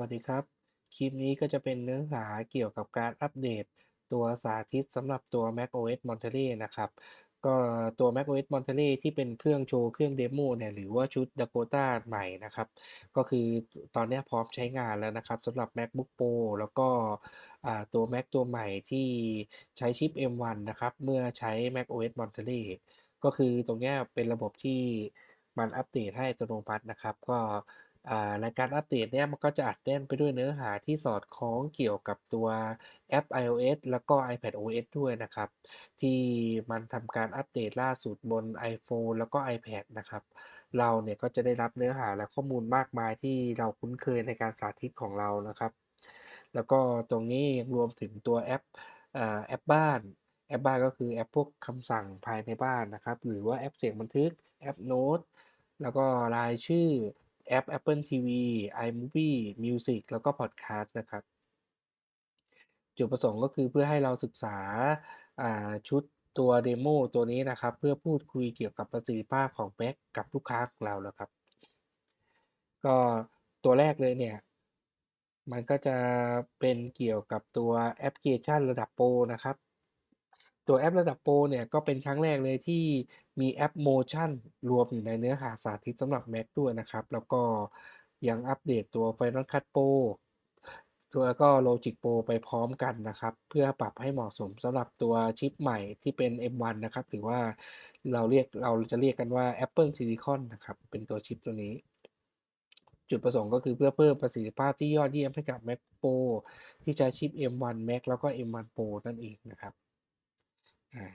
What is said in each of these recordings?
วัสดีครับ คลิปนี้ก็จะเป็นเนื้อหาเกี่ยวกับการอัปเดต ตัวสาธิตสำหรับตัว macOS Monterey นะครับ ก็ตัว macOS Monterey ที่เป็นเครื่องโชว์เครื่องเดโมเนี่ยหรือว่าชุด Dakota ใหม่นะครับ ก็คือตอนนี้พร้อมใช้งานแล้วนะครับสำหรับ MacBook Pro แล้วก็ตัว Mac ตัวใหม่ที่ใช้ชิป M1 นะครับ เมื่อใช้ macOS Monterey ก็คือตรงนี้เป็นระบบที่มันอัปเดตให้อัตโนมัตินะครับ ก็ อ่ารายการอัปเดตเนี่ยมันก็จะอัดแน่นไปด้วยเนื้อหาที่สอดคล้องเกี่ยวกับตัวแอป iOS แล้วก็ iPadOS ด้วยนะครับ ที่มันทำการอัปเดตล่าสุดบน iPhone แล้วก็ iPad นะครับ เราเนี่ยก็จะได้รับเนื้อหาและข้อมูลมากมายที่เราคุ้นเคยในการสาธิตของเรานะครับ แล้วก็ตรงนี้รวมถึงตัวแอปอแอปบ้านแอปบ้านก็คือแอปพวกคำสั่งภายในบ้านนะครับ หรือว่าแอปเสียงบันทึกแอปโน้ตแล้วก็รายชื่อ แอป Apple TV iMovie Music แล้วก็ Podcast นะครับ จุดประสงค์ก็คือเพื่อให้เราศึกษาาชุดตัวเดโมตัวนี้นะครับ เพื่อพูดคุยเกี่ยวกับประสิทธิภาพของ Mac กับลูกค้าของเรานะครับ ก็ตัวแรกเลยเนี่ย มันก็จะเป็นเกี่ยวกับตัวแอปพลิเคชันระดับโปรนะครับ ตัวแอประดับโปรเนี่ยก็เป็นครั้งแรกเลยที่มีแอป Motion รวมอยู่ในเนื้อหาสาธิตสำหรับ Mac ด้วยนะครับ แล้วก็ยังอัปเดตตัว Final Cut Pro ตัวแล้วก็ Logic Pro ไปพร้อมกันนะครับ เพื่อปรับให้เหมาะสมสำหรับตัวชิปใหม่ที่เป็น M1 นะครับ หรือว่าเราเรียกเราจะเรียกกันว่า Apple Silicon นะครับ เป็นตัวชิปตัวนี้ จุดประสงค์ก็คือเพื่อเพิ่มประสิทธิภาพที่ยอดเยี่ยมให้กับ Mac Pro ที่ใช้ชิป M1 Max แล้วก็ M1 Pro นั่นเองนะครับ อ่า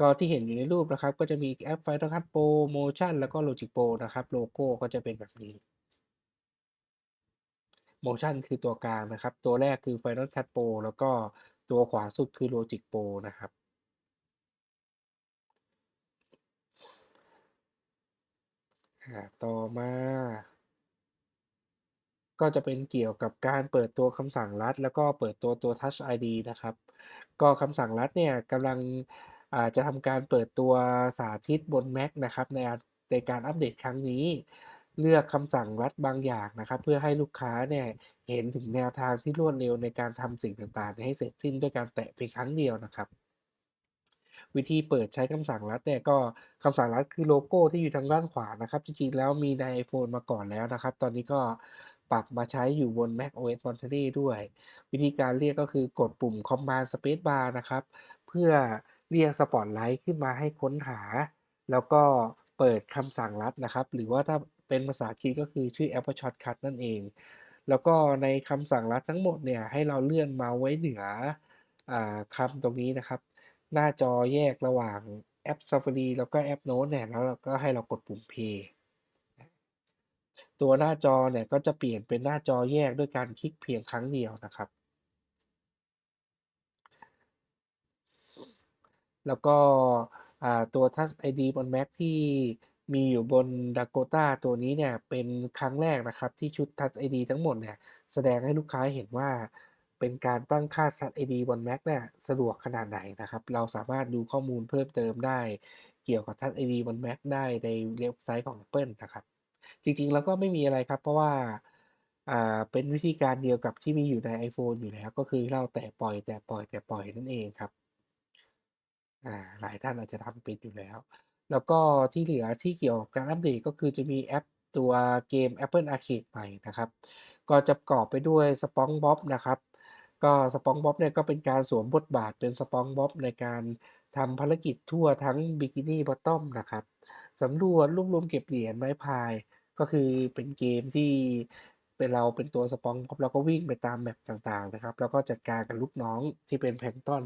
ก็ที่เห็นอยู่ในรูปนะครับ ก็จะมีแอป Final Cut Pro Motion แล้วก็ Logic Pro นะครับ โลโก้ก็จะเป็นแบบนี้ Motion คือตัวกลางนะครับ ตัวแรกคือ Final Cut Pro แล้วก็ตัวขวาสุดคือ Logic Pro นะครับต่อมา ก็จะเป็นเกี่ยวกับการเปิดตัวคำสั่งลัด แล้วก็เปิดตัวตัว Touch ID นะครับ ก็คำสั่งลัดเนี่ยกำลังอาจะทำการเปิดตัวสาธิตบน Mac นะครับในในการอัปเดตครั้งนี้ เลือกคำสั่งลัดบางอย่างนะครับ เพื่อให้ลูกค้าเนี่ยเห็นถึงแนวทางที่รวดเร็วในการทำสิ่งต่างๆ ให้เสร็จสิ้นด้วยการแตะเพียงครั้งเดียวนะครับวิธีเปิดใช้คำสั่งลัดเนี่ยก็คำสั่งลัดคือโลโก้ที่อยู่ทางด้านขวานะครับ จริงๆแล้วมีใน iPhone มาก่อนแล้วนะครับ ตอนนี้ก็ ปรับมาใช้อยู่บน macOS Monterey ด้วย วิธีการเรียกก็คือกดปุ่ม Command Space Bar นะครับ เพื่อเรียก Spotlight ขึ้นมาให้ค้นหา แล้วก็เปิดคำสั่งลัดนะครับ หรือว่าถ้าเป็นภาษาอังกฤษก็คือชื่อแอปว่า Shortcut นั่นเอง แล้วก็ในคำสั่งลัดทั้งหมดเนี่ยให้เราเลื่อนเมาส์ไว้เหนืออคำตรงนี้นะครับ หน้าจอแยกระหว่างแอป Safari แล้วก็แอปโน้ตเนี่ยแล้วเราก็ให้เรากดปุ่ม Play ตัวหน้าจอเนี่ยก็จะเปลี่ยนเป็นหน้าจอแยกด้วยการคลิกเพียงครั้งเดียวนะครับ แล้วก็ตัว Touch ID บน Mac ที่มีอยู่บน Dakota ตัวนี้เนี่ยเป็นครั้งแรกนะครับที่ชุด Touch ID ทั้งหมดเนี่ยแสดงให้ลูกค้าเห็นว่าเป็นการตั้งค่า Touch ID บน Mac เนี่ยสะดวกขนาดไหนนะครับ เราสามารถดูข้อมูลเพิ่มเติมได้ เกี่ยวกับ Touch ID บน Mac ได้ในเว็บไซต์ของ Apple นะครับ จริง ๆ แล้วก็ไม่มีอะไรครับ เพราะว่า อ่า เป็นวิธีการเดียวกับที่มีอยู่ใน iPhone อยู่แล้ว ก็คือเราแตะปล่อย แตะปล่อย แตะปล่อยนั่นเองครับ อ่า หลายท่านอาจจะทำเป็นอยู่แล้ว แล้วก็ที่เหลือที่เกี่ยวกับการอัปเดต ก็คือจะมีแอปตัวเกม Apple Arcade ใหม่นะครับ ก็จะประกอบไปด้วย SpongeBob นะครับ ก็ SpongeBob เนี่ย ก็เป็นการสวมบทบาทเป็น SpongeBob ในการทำภารกิจทั่วทั้ง Bikini Bottom นะครับ สำรวจรวบรวมเก็บเหรียญไม้พาย ก็คือเป็นเกมที่เป็นเราเป็นตัว SpongeBob แล้วก็วิ่งไปตามแมปต่างๆนะครับ แล้วก็จัดการกับลูกน้องที่เป็นแพลงตอน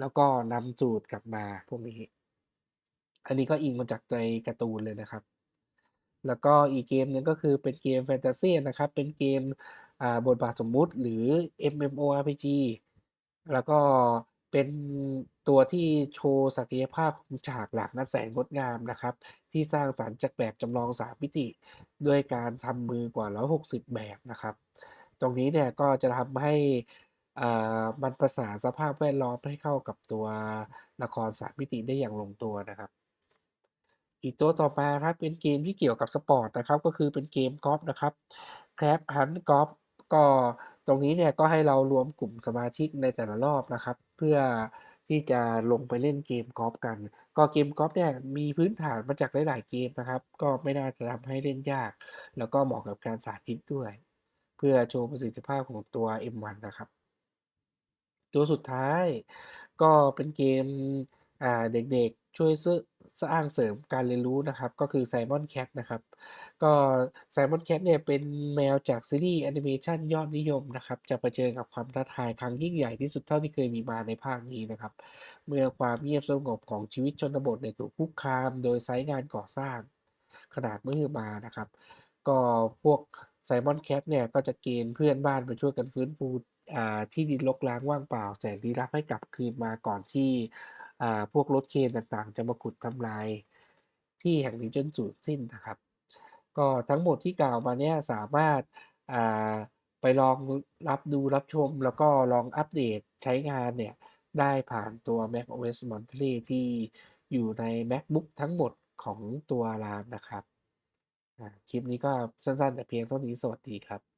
แล้วก็นำสูตรกลับมาพวกนี้ อันนี้ก็อิงมาจากในการ์ตูนเลยนะครับ แล้วก็อีกเกมหนึ่งก็คือเป็นเกมแฟนตาซีนะครับ เป็นเกมอ่าบทบาทสมมุติหรือ MMORPG แล้วก็ เป็นตัวที่โชว์ศักยภาพของฉากหลังอันแสนงดงามนะครับ ที่สร้างสรรค์จากแบบจำลอง3มิติ ด้วยการทำมือกว่า 160 แบบนะครับ ตรงนี้เนี่ยก็จะทำให้อ่ามันประสานสภาพแวดล้อมให้เข้ากับตัวละคร3มิติได้อย่างลงตัวนะครับ อีกตัวต่อมาครับเป็นเกมที่เกี่ยวกับสปอร์ตนะครับ ก็คือเป็นเกมกอล์ฟนะครับ Crab Hunt Golf ก็็ตรงนี้เนี่ยก็ให้เรารวมกลุ่มสมาชิกในแต่ละรอบนะครับ เพื่อที่จะลงไปเล่นเกมกอล์ฟกัน ก็เกมกอล์ฟเนี่ยมีพื้นฐานมาจากหลาย ๆ เกมนะครับ ก็ไม่น่าจะทำให้เล่นยาก แล้วก็เหมาะกับการสาธิตด้วย เพื่อโชว์ประสิทธิภาพของตัว M1 นะครับ ตัวสุดท้ายก็เป็นเกมเด็กๆช่วยซึสร้างเสริมการเรียนรู้นะครับ ก็คือ Simon Cat นะครับ ก็ Simon Cat เนี่ยเป็นแมวจากซีรีส์แอนิเมชันยอดนิยมนะครับ จะเผชิญกับความท้าทายครั้งยิ่งใหญ่ที่สุดเท่าที่เคยมีมาในภาคนี้นะครับ เมื่อความเงียบสงบของชีวิตชนบทเนี่ยถูกคุกคาม โดยไซต์งานก่อสร้างขนาดมหึมานะครับ ก็พวก Simon Cat เนี่ยก็จะเกณฑ์เพื่อนบ้านมาช่วยกันฟื้นฟูที่ดินรกร้างว่างเปล่า แสนลี้ลับให้กลับคืนมาก่อนที่พวกรถเคนต่างๆ จะมาขุดทำลายที่แห่งนี้จนสูญสิ้นนะครับ ก็ทั้งหมดที่กล่าวมาเนี่ยสามารถาไปลองรับดูรับชม แล้วก็ลองอัปเดตใช้งานเนี่ยได้ผ่านตัว macOS Monterey ที่อยู่ใน MacBook ทั้งหมดของตัวรานนะครับ คลิปนี้ก็สั้นๆแต่เพียงเท่านี้สวัสดีครับ